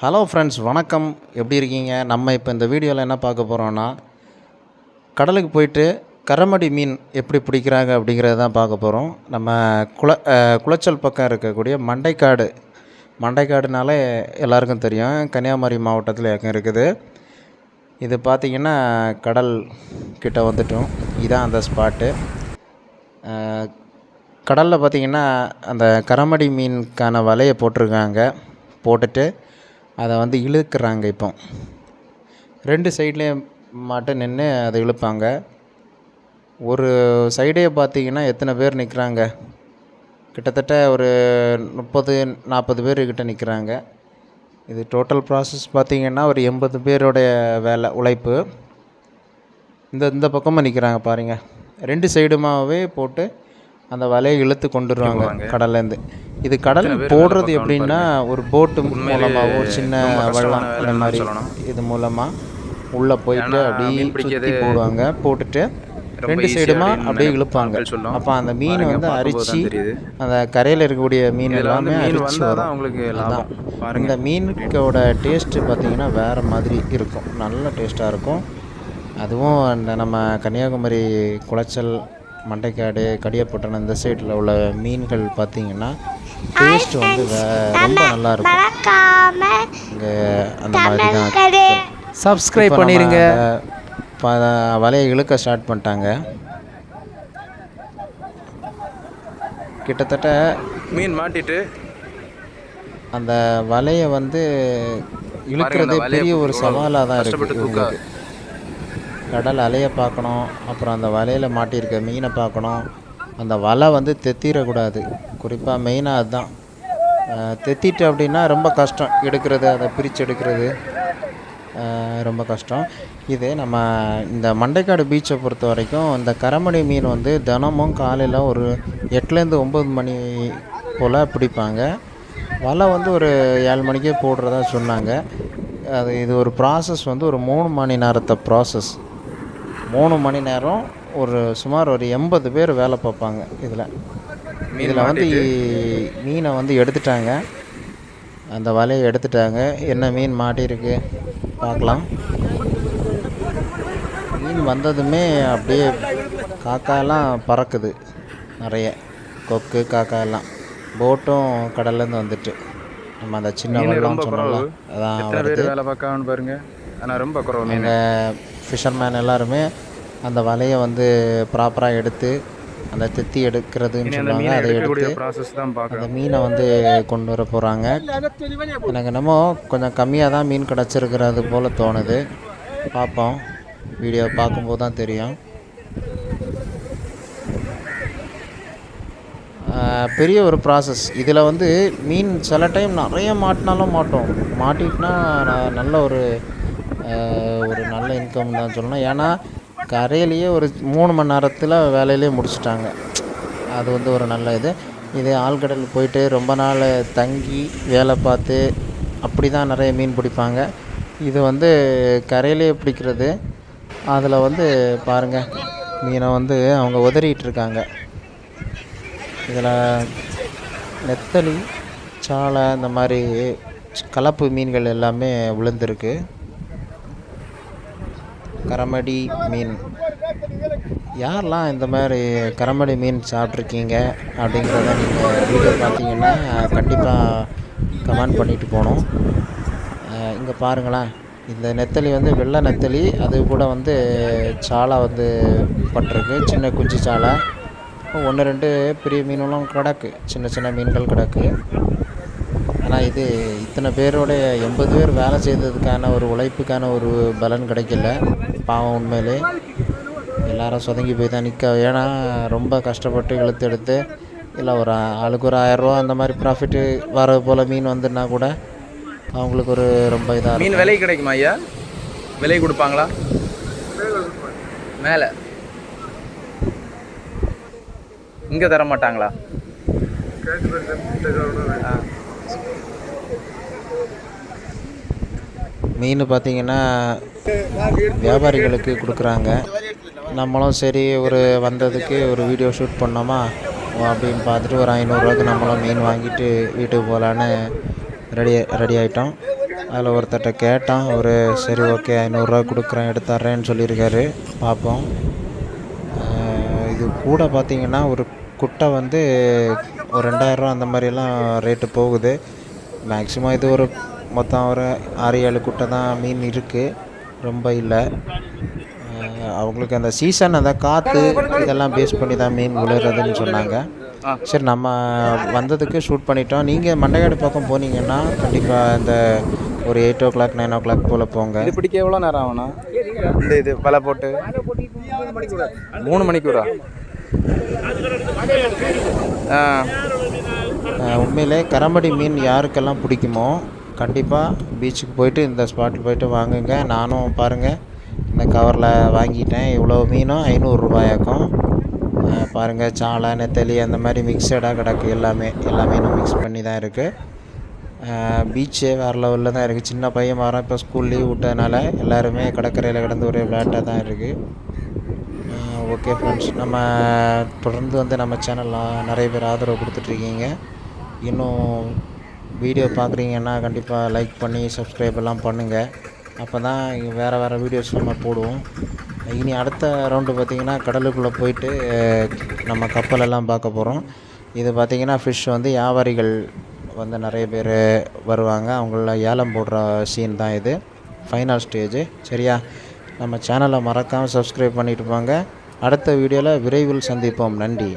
Hello friends வணக்கம். எப்படி இருக்கீங்க? நம்ம இப்போ இந்த வீடியோவில் என்ன பார்க்க போகிறோன்னா கடலுக்கு போயிட்டு கரமடி மீன் எப்படி பிடிக்கிறாங்க அப்படிங்கிறத தான் பார்க்க போகிறோம் நம்ம குள குளச்சல் பக்கம் இருக்கக்கூடிய மண்டைக்காடு. மண்டைக்காடுனாலே எல்லாருக்கும் தெரியும். கன்னியாகுமரி மாவட்டத்தில் எங்கே இருக்குது. இது பார்த்திங்கன்னா கடல் கிட்ட வந்துட்டோம். இதான் அந்த ஸ்பாட்டு கடலில் பார்த்திங்கன்னா அந்த கரமடி மீனுக்கான வலையை போட்டிருக்காங்க. போட்டுட்டு அதை வந்து இழுக்கிறாங்க இப்போ. ரெண்டு சைட்லேயும் மாட்டை நின்று அதை இழுப்பாங்க. ஒரு சைடே பார்த்தீங்கன்னா எத்தனை பேர் நிற்கிறாங்க கிட்டத்தட்ட ஒரு முப்பது நாற்பது பேர் கிட்டே நிற்கிறாங்க இது டோட்டல் ப்ராசஸ் பார்த்தீங்கன்னா ஒரு எண்பது பேருடைய வேலை உழைப்பு. இந்த இந்த பக்கமாக நிற்கிறாங்க பாருங்கள் ரெண்டு சைடுமாவே போட்டு அந்த வலையை இழுத்து கொண்டு வருவாங்க கடல்லேருந்து. இது கடல் போடுறது எப்படின்னா ஒரு போட்டு மூலமாக ஒரு சின்ன வள்ளம் இந்த மாதிரி இது மூலமாக உள்ளே போயிட்டு அப்படியே சுற்றி போடுவாங்க. போட்டுட்டு ரெண்டு சைடுமா அப்படியே இழுப்பாங்க. அப்போ அந்த மீன் வந்து அரிச்சு அந்த கரையில் இருக்கக்கூடிய மீன் எல்லாமே அரிச்சு வரும். அதான். இந்த மீனுக்கோட டேஸ்ட்டு பார்த்தீங்கன்னா வேறு மாதிரி இருக்கும். நல்ல டேஸ்ட்டாக இருக்கும். அதுவும் அந்த நம்ம கன்னியாகுமரி குளச்சல் மண்டைக்காடு கடியப்பட்டினம் இந்த சைடில் உள்ள மீன்கள் பார்த்தீங்கன்னா டேஸ்ட் வந்து வே ரொம்ப நல்லா இருக்கும் மறக்காம இங்கே அந்த மாதிரி தான். சப்ஸ்கிரைப் பண்ணிடுங்க வலையை இழுக்க ஸ்டார்ட் பண்ணிட்டாங்க. கிட்டத்தட்ட மீன் மாட்டிட்டு. அந்த வலையை வந்து இழுக்கிறதே பெரிய ஒரு சவாலாக தான் இருக்குது கடல் அலையை பார்க்கணும் அப்புறம் அந்த வலையில் மாட்டியிருக்க மீனை பார்க்கணும். அந்த வலை வந்து தெத்திடக்கூடாது குறிப்பாக மெயினாக அதுதான். தெத்திட்டு அப்படின்னா ரொம்ப கஷ்டம். எடுக்கிறது அதை பிரித்து எடுக்கிறது ரொம்ப கஷ்டம். இது நம்ம இந்த மண்டைக்காடு பீச்சை பொறுத்த வரைக்கும் இந்த கரமணி மீன் வந்து தினமும் காலையில் ஒரு எட்டுலேருந்து ஒம்பது மணி போல் பிடிப்பாங்க. வலை வந்து ஒரு ஏழு மணிக்கே போடுறதா சொன்னாங்க. அது இது ஒரு ப்ராசஸ் வந்து ஒரு மூணு மணி நேரத்தை ப்ராசஸ் மூணு மணி நேரம் ஒரு சுமார் ஒரு எண்பது பேர் வேலை பார்ப்பாங்க இதில். இதில் வந்து மீனை வந்து எடுத்துட்டாங்க. அந்த வலையை எடுத்துட்டாங்க. என்ன மீன் மாட்டியிருக்கு பார்க்கலாம். மீன் வந்ததுமே அப்படியே காக்காயெல்லாம் பறக்குது. நிறைய. கொக்கு காக்கா எல்லாம் போட்டும் கடல்லேருந்து வந்துட்டு. நம்ம அந்த சின்ன ரொம்ப சொன்னோம்ல அதான் வருது வேலை பார்க்காமனு பாருங்க. ஆனால் ரொம்ப குறவு ஃபிஷர்மேன் எல்லாருமே அந்த வலையை வந்து ப்ராப்பராக எடுத்து அந்த தெத்தி எடுக்கிறதுன்னு மீனை அதை எடுத்து அந்த மீனை வந்து கொண்டு வர போகிறாங்க எனக்கு என்னமோ கொஞ்சம் கம்மியாக தான் மீன் கிடச்சிருக்கிறது போல் தோணுது. பார்ப்போம். வீடியோ பார்க்கும்போது தான் தெரியும். பெரிய ஒரு ப்ராசஸ் இதில் வந்து மீன் சில டைம் நிறைய மாட்டினாலும் மாட்டோம். மாட்டிட்டுனா நல்ல ஒரு இன்கம் தான் சொல்லணும். ஏன்னா கரையிலேயே ஒரு மூணு மணி நேரத்தில் வேலையிலே முடிச்சிட்டாங்க. அது வந்து ஒரு நல்ல இது. இதே ஆழ்கடல் போயிட்டு ரொம்ப நாள் தங்கி வேலை பார்த்து அப்படி தான் நிறைய மீன் பிடிப்பாங்க. இது வந்து கரையிலே பிடிக்கிறது. அதில் வந்து பாருங்கள் மீனை வந்து அவங்க உதறிட்டுருக்காங்க இதில் நெத்தலி சாலை இந்த மாதிரி கலப்பு மீன்கள் எல்லாமே விழுந்திருக்கு கரமடி மீன். யாரெல்லாம் இந்த மாதிரி கரமடி மீன் சாப்பிட்ருக்கீங்க அப்படிங்கிறத நீங்கள் வீடியோ பார்த்தீங்கன்னா கண்டிப்பாக கமெண்ட் பண்ணிட்டு போகணும். இங்கே பாருங்களேன். இந்த நெத்தலி வந்து வெள்ளை நெத்தலி அது கூட வந்து சாலை வந்து பட்டிருக்கு சின்ன குஞ்சு சாலை. ஒன்று ரெண்டு பெரிய மீனெல்லாம் கிடக்கு சின்ன சின்ன மீன்கள் கிடக்கு. ஆனால் இது இத்தனை பேரோட எண்பது பேர் வேலை செய்ததுக்கான ஒரு உழைப்புக்கான ஒரு பலன் கிடைக்கல. பாவம் உண்மையிலே. எல்லாரும் சொதங்கி போய் தான் நிற்க ஏன்னா ரொம்ப கஷ்டப்பட்டு இழுத்து எடுத்து இல்லை ஒரு ஆளுக்கு ஒரு ஆயிரரூவா அந்த மாதிரி ப்ராஃபிட்டு வர போல் மீன் வந்துன்னா கூட அவங்களுக்கு ஒரு ரொம்ப இதாக இருக்கும். மீன் விலை கிடைக்குமா ஐயா? விலை கொடுப்பாங்களா? மேலே. இங்கே தர மாட்டாங்களா ஆ. மீன் பார்த்தீங்கன்னா வியாபாரிகளுக்கு கொடுக்குறாங்க. நம்மளும் சரி ஒரு வந்ததுக்கு ஒரு வீடியோ ஷூட் பண்ணோமா? ஓ, அப்படின்னு பார்த்துட்டு ஒரு ஐநூறுரூவாக்கு நம்மளும் மீன் வாங்கிட்டு வீட்டுக்கு போகலான்னு ரெடி ரெடி ஆகிட்டோம் அதில் ஒருத்தர்கிட்ட கேட்டான் ஒரு சரி ஓகே ஐநூறுரூவா கொடுக்குறேன் எடுத்துட்றேன்னு சொல்லியிருக்காரு. பார்ப்போம். இது கூட பார்த்திங்கன்னா ஒரு குட்டை வந்து ஒரு ரெண்டாயிரரூவா அந்த மாதிரியெல்லாம் ரேட்டு போகுது. மேக்ஸிமம் இது ஒரு மொத்தம் ஒரு ஆறு ஏழு குட்டை தான் மீன் இருக்குது ரொம்ப இல்லை. அவங்களுக்கு அந்த சீசன் அந்த காற்று இதெல்லாம் பேஸ் பண்ணி தான் மீன் விழுறதுன்னு சொன்னாங்க. சரி நம்ம வந்ததுக்கு ஷூட் பண்ணிட்டோம். நீங்கள் மண்டைக்காடு பக்கம் போனீங்கன்னா கண்டிப்பாக இந்த ஒரு eight o'clock nine o'clock போல் போங்க. இது பிடிக்க எவ்வளோ நேரம் ஆகும்ண்ணா? இந்த இது வலை போட்டு. மூணு மணிக்கூரா ஆ ஆஹ் உண்மையிலே கரம்படி மீன் யாருக்கெல்லாம் பிடிக்குமோ கண்டிப்பாக பீச்சுக்கு போயிட்டு இந்த ஸ்பாட்டில் போயிட்டு வாங்குங்க. நானும் பாருங்கள் இந்த கவரில் வாங்கிட்டேன். இவ்வளோ மீனும் ஐநூறுரூபாயாக்கும் பாருங்கள் சாலை நெத்தலி அந்த மாதிரி மிக்சடாக கிடக்கு. எல்லாமே எல்லா மீனும் மிக்ஸ் பண்ணி தான் இருக்குது பீச்சே வேறு லெவலில் தான் இருக்குது சின்ன பையன் வரோம் இப்போ ஸ்கூல் லீவ் விட்டதுனால எல்லாருமே கடற்கரையில் கிடந்து ஒரே விளையாட்டாக தான் இருக்குது ஓகே ஃப்ரெண்ட்ஸ் நம்ம தொடர்ந்து வந்து நம்ம சேனலில் நிறைய பேர் ஆதரவு கொடுத்துட்ருக்கீங்க. இன்னும் வீடியோ பார்க்குறீங்கன்னா கண்டிப்பாக லைக் பண்ணி சப்ஸ்கிரைப் எல்லாம் பண்ணுங்கள் அப்போ தான் வேறு வேறு வீடியோஸ் நம்ம போடுவோம். இனி அடுத்த ரவுண்டு பார்த்திங்கன்னா கடலுக்குள்ளே போயிட்டு நம்ம கப்பலெல்லாம் பார்க்க போகிறோம் இது பார்த்திங்கன்னா ஃபிஷ் வந்து வியாபாரிகள் வந்து நிறைய பேர் வருவாங்க. அவங்கள ஏலம் போடுற சீன் தான் இது. ஃபைனல் ஸ்டேஜு சரியா? நம்ம சேனலை மறக்காமல் சப்ஸ்கிரைப் பண்ணிட்டு போங்க. அடுத்த வீடியோவில் விரைவில் சந்திப்போம். நன்றி.